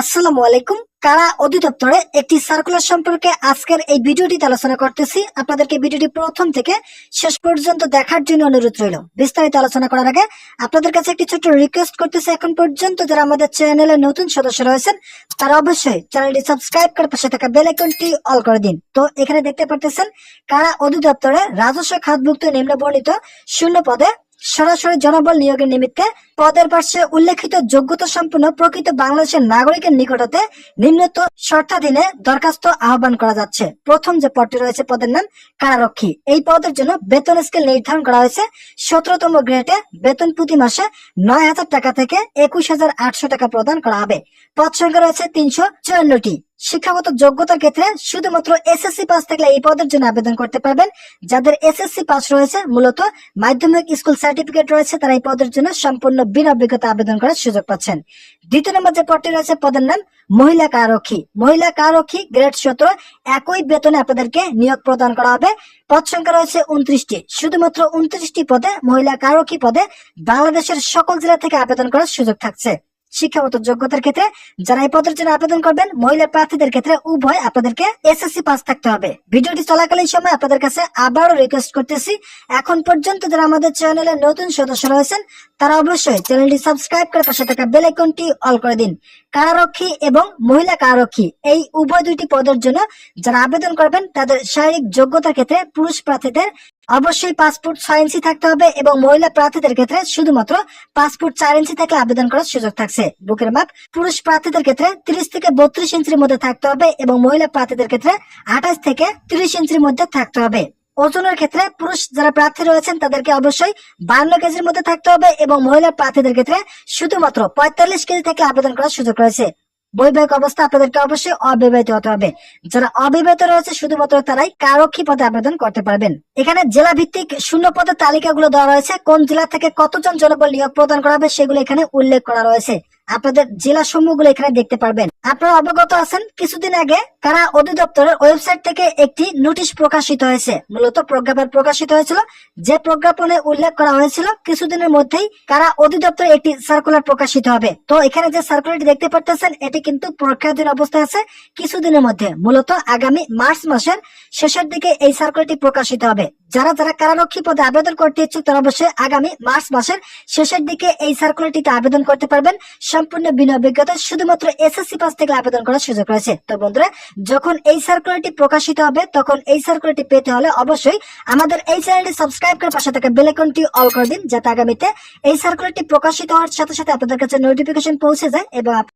আসসালামু আলাইকুম। কারা অধিদপ্তরে একটি সার্কুলার সম্পর্কে আজকের এই ভিডিওটিতে আলোচনা করতেছি, আপনাদেরকে ভিডিওটি প্রথম থেকে শেষ পর্যন্ত দেখার জন্য অনুরোধ রইল। বিস্তারিত আলোচনা করার আগে আপনাদের কাছে একটি ছোট্ট রিকোয়েস্ট করতেছি, এখন পর্যন্ত যারা আমাদের চ্যানেলে নতুন সদস্য রয়েছেন, তারা অবশ্যই চ্যানেলটি সাবস্ক্রাইব করে পাশে থাকা বেল আইকনটি অল করে দিন। তো এখানে দেখতে পারতেছেন, কারা অধিদপ্তরে রাজস্ব খাতভুক্ত নিম্ন বর্ণিত শূন্য পদে সরাসরি জনবল নিয়োগের নিমিত্তে পদের পার্শ্বে উল্লেখিত যোগ্যতা সম্পন্ন প্রকৃত বাংলাদেশের নাগরিকের নিকটতে নিম্নত শর্তাধীনে দরখাস্ত আহ্বান করা যাচ্ছে। প্রথম যে পদটি রয়েছে, পদের নাম কারারক্ষী। এই পদের জন্য বেতন স্কেল নির্ধারণ করা হয়েছে। সতেরোতম গ্রেডে বেতন প্রতি মাসে নয় হাজার টাকা থেকে একুশ হাজার আটশো টাকা প্রদান করা হবে। পদ সংখ্যা রয়েছে তিনশো চুয়ান্নটি। শিক্ষাগত যোগ্যতার ক্ষেত্রে শুধুমাত্র এসএসসি পাস থাকলে এই পদের জন্য আবেদন করতে পারবেন। যাদের এসএসসি পাস রয়েছে, মূলত মাধ্যমিক স্কুল সার্টিফিকেট রয়েছে, তারা এই পদের জন্য সম্পূর্ণ বিনা অভিজ্ঞতা আবেদন করার সুযোগ পাচ্ছেন। দ্বিতীয় নম্বর যে পদটি রয়েছে, পদের নাম মহিলা কারক্ষী। মহিলা কারক্ষী গ্রেড সতেরো, একই বেতনে আপনাদেরকে নিয়োগ প্রদান করা হবে। পদ সংখ্যা রয়েছে উনত্রিশটি। শুধুমাত্র উনত্রিশটি পদে মহিলা কারক্ষী পদে বাংলাদেশের সকল জেলা থেকে আবেদন করার সুযোগ থাকছে। শিক্ষাগত যোগ্যতার ক্ষেত্রে যারা এই পদের জন্য আবেদন করবেন, মহিলা প্রার্থীদের ক্ষেত্রে উভয় আপনাদেরকে এসএসসি পাস থাকতে হবে। ভিডিওটি চলাকালীন সময় আপনাদের কাছে আবারও রিকোয়েস্ট করতেছি, এখন পর্যন্ত যারা আমাদের চ্যানেলের নতুন সদস্য রয়েছেন, তারা অবশ্যই চ্যানেলটি সাবস্ক্রাইব করে পাশে থাকা বেল আইকনটি অল করে দিন। কারারক্ষী এবং মহিলা কারারক্ষী, এই উভয় দুইটি পদের জন্য যারা আবেদন করবেন, তাদের শারীরিক যোগ্যতার ক্ষেত্রে পুরুষ প্রার্থীদের অবশ্যই পাসপোর্ট ছয় ইঞ্চি থাকতে হবে এবং মহিলা প্রার্থীদের ক্ষেত্রে শুধুমাত্র পাসপোর্ট চার ইঞ্চি থেকে আবেদন করার সুযোগ থাকছে। বুকের মাপ, পুরুষ প্রার্থীদের ক্ষেত্রে তিরিশ থেকে বত্রিশ ইঞ্চির মধ্যে থাকতে হবে এবং মহিলা প্রার্থীদের ক্ষেত্রে আঠাশ থেকে তিরিশ ইঞ্চির মধ্যে থাকতে হবে। ওজনের ক্ষেত্রে পুরুষ যারা প্রার্থী রয়েছেন তাদেরকে অবশ্যই বান্ন কেজির মধ্যে থাকতে হবে এবং মহিলা প্রার্থীদের ক্ষেত্রে শুধুমাত্র পঁয়তাল্লিশ কেজি থেকে আবেদন করার সুযোগ রয়েছে। বৈবাহিক অবস্থা আপনাদেরকে অবশ্যই অবিবাহিত হতে হবে। যারা অবিবাহিত রয়েছে, শুধুমাত্র তারাই কারক্ষী পদে আবেদন করতে পারবেন। এখানে জেলা ভিত্তিক শূন্য পদের তালিকাগুলো দেওয়া রয়েছে। কোন জেলা থেকে কতজন জনবল নিয়োগ প্রদান করা হবে সেগুলো এখানে উল্লেখ করা রয়েছে। আপনাদের জেলা সমূহগুলো এখানে দেখতে পারবেন। আপনারা অবগত আছেন, কিছুদিন আগে কারা অধিদপ্তরের ওয়েবসাইট থেকে একটি নোটিশ প্রকাশিত হয়েছে। মূলত প্রজ্ঞাপন প্রকাশিত হয়েছিল। যে প্রজ্ঞাপনে উল্লেখ করা হয়েছিল, কিছুদিনের মধ্যেই কারা অধিদপ্তরে একটি সার্কুলার প্রকাশিত হবে। তো এখানে যে সার্কুলারটি দেখতে পারতেছেন, এটি কিন্তু প্রক্রিয়াধীন অবস্থায় আছে কিছুদিনের মধ্যে। মূলত আগামী মার্চ মাসের শেষের দিকে এই সার্কুলারটি প্রকাশিত হবে। যারা যারা কারারক্ষী পদে আবেদন করতে ইচ্ছুক, তারা অবশ্যই আগামী মার্চ মাসের শেষের দিকে এই সার্কুলারটিতে আবেদন করতে পারবেন। সম্পূর্ণ বিনা অভিজ্ঞতা শুধুমাত্র এসএসসি পাস থেকে আবেদন করার সুযোগ রয়েছে। তো বন্ধুরা যখন এই সার্কুলারটি প্রকাশিত হবে, তখন এই সার্কুলারটি পেতে হলে অবশ্যই আমাদের এই চ্যানেলটি সাবস্ক্রাইব করে পাশে থাকা বেলেকনটি অল করে দিন, যাতে আগামীতে এই সার্কুলারটি প্রকাশিত হওয়ার সাথে সাথে আপনাদের কাছে নোটিফিকেশন পৌঁছে যায় এবং